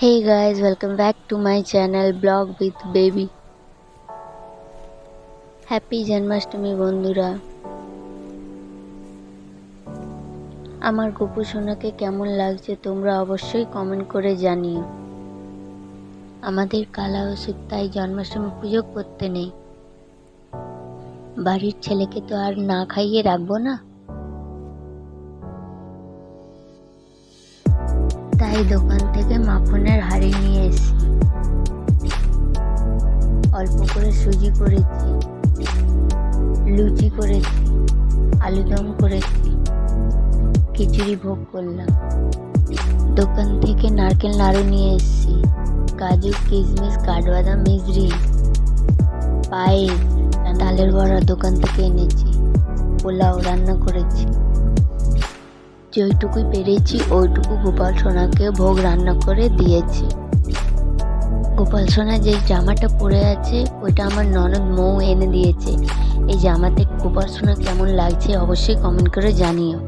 Hey guys, welcome back to my channel Blog with Baby. Happy Janmashtami বন্ধুরা। আমার গোপু সোনাকে কেমন লাগছে তোমরা অবশ্যই কমেন্ট করে জানিও। আমাদের কালা ওষুধ তাই জন্মাষ্টমী পুজো করতে নেই। বাড়ির ছেলেকে তো আর না খাইয়ে রাখব না? তাই দোকান থেকে মাখনের হাড়ি নিয়ে এসেছি। অল্প করে সুজি করেছি, লুচি করেছি, আলুদম করেছি, খিচুড়ি ভোগ করলাম। দোকান থেকে নারকেল নাড়ু নিয়ে এসেছি, কাজু, কিশমিশ, কাঠবাদাম, মিজরি, পায়েস ডালের বড়া দোকান থেকে এনেছি, পোলাও রান্না করেছি। যেইটুকুই পেরেছি, ওইটুকু গোপাল সোনাকে ভোগ রান্না করে দিয়েছি। গোপাল সোনা যে জামাটা পরে আছে, ওইটা আমার ননদ মৌ এনে দিয়েছে। এই জামাতে গোপাল সোনা কেমন লাগছে অবশ্যই কমেন্ট করে জানিও।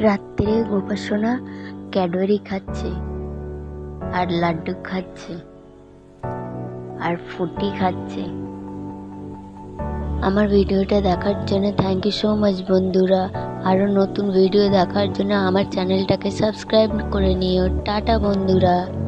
রাত্রে গোপাসনা ক্যাডবেরি খাচ্ছে আর লাড্ডু খাচ্ছে আর ফুটি খাচ্ছে। আমার ভিডিওটা দেখার জন্য থ্যাংক ইউ সো মাচ বন্ধুরা। আরও নতুন ভিডিও দেখার জন্য আমার চ্যানেলটাকে সাবস্ক্রাইব করে নিও। টাটা বন্ধুরা।